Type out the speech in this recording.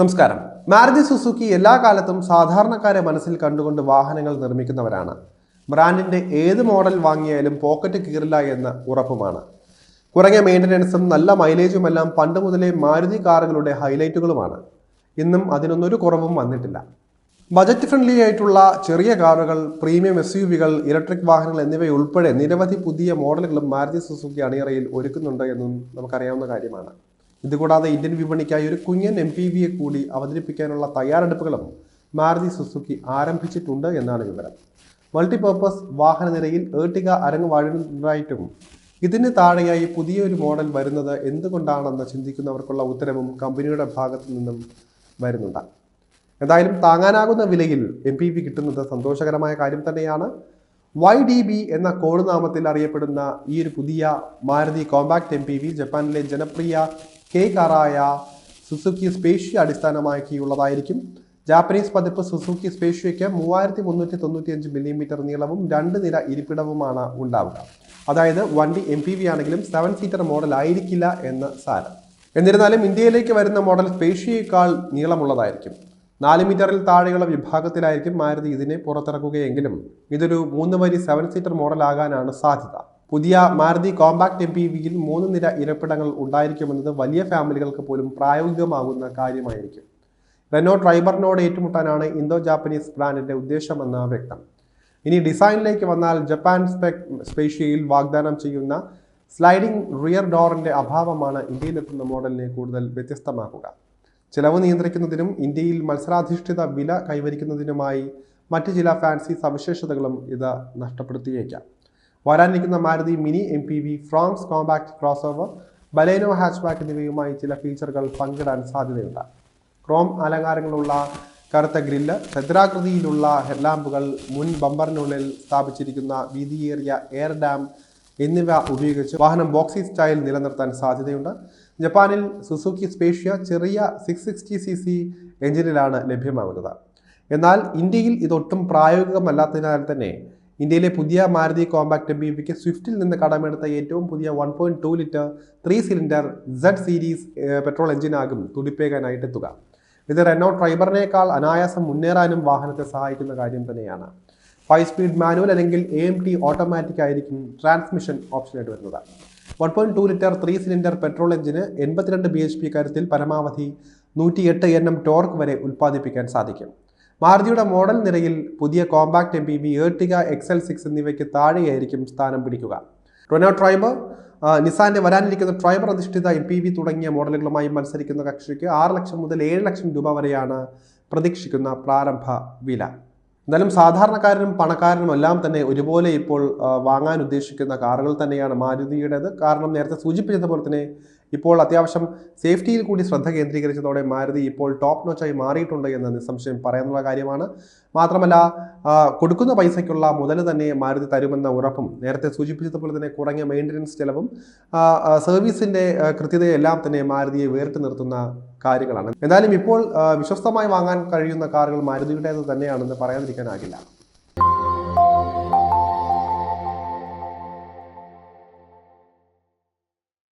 നമസ്കാരം. മാരുതി സുസുക്കി എല്ലാ കാലത്തും സാധാരണക്കാരെ മനസ്സിൽ കണ്ടുകൊണ്ട് വാഹനങ്ങൾ നിർമ്മിക്കുന്നവരാണ്. ബ്രാൻഡിന്റെ ഏത് മോഡൽ വാങ്ങിയാലും പോക്കറ്റ് കീറില്ല എന്ന ഉറപ്പുമാണ്. കുറഞ്ഞ മെയിന്റനൻസും നല്ല മൈലേജുമെല്ലാം പണ്ട് മുതലേ മാരുതി കാറുകളുടെ ഹൈലൈറ്റുകളുമാണ്. ഇന്നും അതിനൊന്നൊരു കുറവും വന്നിട്ടില്ല. ബജറ്റ് ഫ്രണ്ട്ലി ആയിട്ടുള്ള ചെറിയ കാറുകൾ പ്രീമിയം എസ് യു വികൾ ഇലക്ട്രിക് വാഹനങ്ങൾ എന്നിവയുൾപ്പെടെ നിരവധി പുതിയ മോഡലുകളും മാരുതി സുസുക്കി അണിയറയിൽ ഒരുക്കുന്നുണ്ട് എന്നും നമുക്കറിയാവുന്ന കാര്യമാണ്. ഇതുകൂടാതെ ഇന്ത്യൻ വിപണിക്കായി ഒരു കുഞ്ഞൻ എം പി വിയെ കൂടി അവതരിപ്പിക്കാനുള്ള തയ്യാറെടുപ്പുകളും മാരുതി സുസുക്കി ആരംഭിച്ചിട്ടുണ്ട് എന്നാണ് വിവരം. മൾട്ടിപർപ്പസ് വാഹന നിരയിൽ ഏർട്ടിക അരങ്ങ് വാഴുന്നതായിട്ടും ഇതിന് താഴെയായി പുതിയൊരു മോഡൽ വരുന്നത് എന്തുകൊണ്ടാണെന്ന് ചിന്തിക്കുന്നവർക്കുള്ള ഉത്തരവും കമ്പനിയുടെ ഭാഗത്തു നിന്നും വരുന്നുണ്ട്. എന്തായാലും താങ്ങാനാകുന്ന വിലയിൽ എം പി വി കിട്ടുന്നത് സന്തോഷകരമായ കാര്യം തന്നെയാണ്. വൈ ഡി ബി എന്ന കോഡ് നാമത്തിൽ അറിയപ്പെടുന്ന ഈ ഒരു പുതിയ Maruti compact M P V ജപ്പാനിലെ ജനപ്രിയ കെ കാറായ സുസുക്കി സ്പേഷ്യ അടിസ്ഥാനമാക്കിയുള്ളതായിരിക്കും ജാപ്പനീസ് പതിപ്പ് സുസുക്കി സ്പേഷ്യയ്ക്ക് മൂവായിരത്തി മുന്നൂറ്റി തൊണ്ണൂറ്റി അഞ്ച് മില്ലിമീറ്റർ നീളവും രണ്ട് നില ഇരിപ്പിടവുമാണ് ഉണ്ടാവുക. അതായത് വണ്ടി എം പി വി ആണെങ്കിലും സെവൻ സീറ്റർ മോഡൽ ആയിരിക്കില്ല എന്ന് സാരം. എന്നിരുന്നാലും ഇന്ത്യയിലേക്ക് വരുന്ന മോഡൽ സ്പേഷ്യയേക്കാൾ നീളമുള്ളതായിരിക്കും. നാല് മീറ്ററിൽ താഴെയുള്ള വിഭാഗത്തിലായിരിക്കും മാരുതി ഇതിനെ പുറത്തിറക്കുകയെങ്കിലും ഇതൊരു മൂന്ന് വരി സെവൻ സീറ്റർ മോഡൽ ആകാനാണ് സാധ്യത. പുതിയ മാരുതി കോമ്പാക്ട് എം പി വിയിൽ മൂന്ന് നിര ഇരപ്പിടങ്ങൾ ഉണ്ടായിരിക്കുമെന്നത് വലിയ ഫാമിലികൾക്ക് പോലും പ്രായോഗികമാകുന്ന കാര്യമായിരിക്കും. റെനോ ട്രൈബറിനോട് ഏറ്റുമുട്ടാനാണ് ഇന്തോ ജാപ്പനീസ് ബ്രാൻഡിന്റെ ഉദ്ദേശമെന്ന് വ്യക്തം. ഇനി ഡിസൈനിലേക്ക് വന്നാൽ ജപ്പാൻ സ്പെക് സ്പേഷ്യയിൽ വാഗ്ദാനം ചെയ്യുന്ന സ്ലൈഡിംഗ് റിയർ ഡോറിന്റെ അഭാവമാണ് ഇന്ത്യയിലെത്തുന്ന മോഡലിനെ കൂടുതൽ വ്യത്യസ്തമാക്കുക. ചിലവ് നിയന്ത്രിക്കുന്നതിനും ഇന്ത്യയിൽ മത്സരാധിഷ്ഠിത വില കൈവരിക്കുന്നതിനുമായി മറ്റ് ചില ഫാൻസി സവിശേഷതകളും ഇത് നഷ്ടപ്പെടുത്തിയേക്കാം. വരാനിരിക്കുന്ന Maruti mini M P V Fronx compact crossover Baleno hatchback എന്നിവയുമായി ചില ഫീച്ചറുകൾ പങ്കിടാൻ സാധ്യതയുണ്ട്. ക്രോം അലങ്കാരങ്ങളുള്ള കറുത്ത ഗ്രില്ല് ചതുരാകൃതിയിലുള്ള ഹെഡ്ലാമ്പുകൾ മുൻ ബമ്പറിനുള്ളിൽ സ്ഥാപിച്ചിരിക്കുന്ന വീതിയേറിയ എയർ ഡാം എന്നിവ ഉപയോഗിച്ച് വാഹനം ബോക്സി സ്റ്റൈൽ നിലനിർത്താൻ സാധ്യതയുണ്ട്. ജപ്പാനിൽ സുസുക്കി സ്പേഷ്യ ചെറിയ സിക്സ് സിക്സ്റ്റി സി സി എഞ്ചിനിലാണ് ലഭ്യമാകുന്നത്. എന്നാൽ ഇന്ത്യയിൽ ഇതൊട്ടും പ്രായോഗികമല്ലാത്തതിനാൽ തന്നെ ഇന്ത്യയിലെ പുതിയ മാരുതി കോമ്പാക്ട് ബി വിക്ക് സ്വിഫ്റ്റിൽ നിന്ന് കടമെടുത്ത ഏറ്റവും പുതിയ one point two litre three cylinder Z series petrol എഞ്ചിനാകും തുടിപ്പേകാനായിട്ട് എത്തുക ഇത് റെനോ ട്രൈബറിനേക്കാൾ അനായാസം മുന്നേറാനും വാഹനത്തെ സഹായിക്കുന്ന കാര്യം തന്നെയാണ്. ഫൈവ് സ്പീഡ് മാനുവൽ അല്ലെങ്കിൽ എ എം ടി ഓട്ടോമാറ്റിക് ആയിരിക്കും ട്രാൻസ്മിഷൻ ഓപ്ഷനായിട്ട് വരുന്നത്. One point two litre three cylinder petrol എഞ്ചിന് എൺപത്തിരണ്ട് ബി എച്ച് പി കരുത്തിൽ പരമാവധി നൂറ്റിയെട്ട് എൻ എം ടോർക്ക് വരെ ഉൽപ്പാദിപ്പിക്കാൻ സാധിക്കും. മാരുതിയുടെ മോഡൽ നിരയിൽ പുതിയ compact M P V Ertiga XL six എന്നിവയ്ക്ക് താഴെയായിരിക്കും സ്ഥാനം പിടിക്കുക. റൊനോ ട്രൈബർ നിസാന്റെ വരാനിരിക്കുന്ന ട്രൈബർ അധിഷ്ഠിത എം പി വി തുടങ്ങിയ മോഡലുകളുമായി മത്സരിക്കുന്ന കക്ഷിക്ക് ആറ് ലക്ഷം മുതൽ ഏഴ് ലക്ഷം രൂപ വരെയാണ് പ്രതീക്ഷിക്കുന്ന പ്രാരംഭ വില. എന്നാലും സാധാരണക്കാരനും പണക്കാരനും എല്ലാം തന്നെ ഒരുപോലെ ഇപ്പോൾ വാങ്ങാൻ ഉദ്ദേശിക്കുന്ന കാറുകൾ തന്നെയാണ് മാരുതിയുടേത്. കാരണം നേരത്തെ സൂചിപ്പിച്ചതുപോലെ തന്നെ ഇപ്പോൾ അത്യാവശ്യം സേഫ്റ്റിയിൽ കൂടി ശ്രദ്ധ കേന്ദ്രീകരിച്ചതോടെ മാരുതി ഇപ്പോൾ ടോപ്പ് നോച്ചായി മാറിയിട്ടുണ്ട് എന്ന് നിസ്സംശയം പറയാനുള്ള കാര്യമാണ്. മാത്രമല്ല കൊടുക്കുന്ന പൈസയ്ക്കുള്ള മുതൽ തന്നെ മാരുതി തരുമെന്ന ഉറപ്പും നേരത്തെ സൂചിപ്പിച്ചതുപോലെ തന്നെ കുറഞ്ഞ മെയിന്റനൻസ് ചെലവും സർവീസിന്റെ കൃത്യതയെല്ലാം തന്നെ മാരുതിയെ വേറിട്ട് നിർത്തുന്ന കാര്യങ്ങളാണ്. എന്തായാലും ഇപ്പോൾ വിശ്വസ്തമായി വാങ്ങാൻ കഴിയുന്ന കാറുകൾ മാരുതിയുടേത് തന്നെയാണെന്ന് പറയാതിരിക്കാനാകില്ല.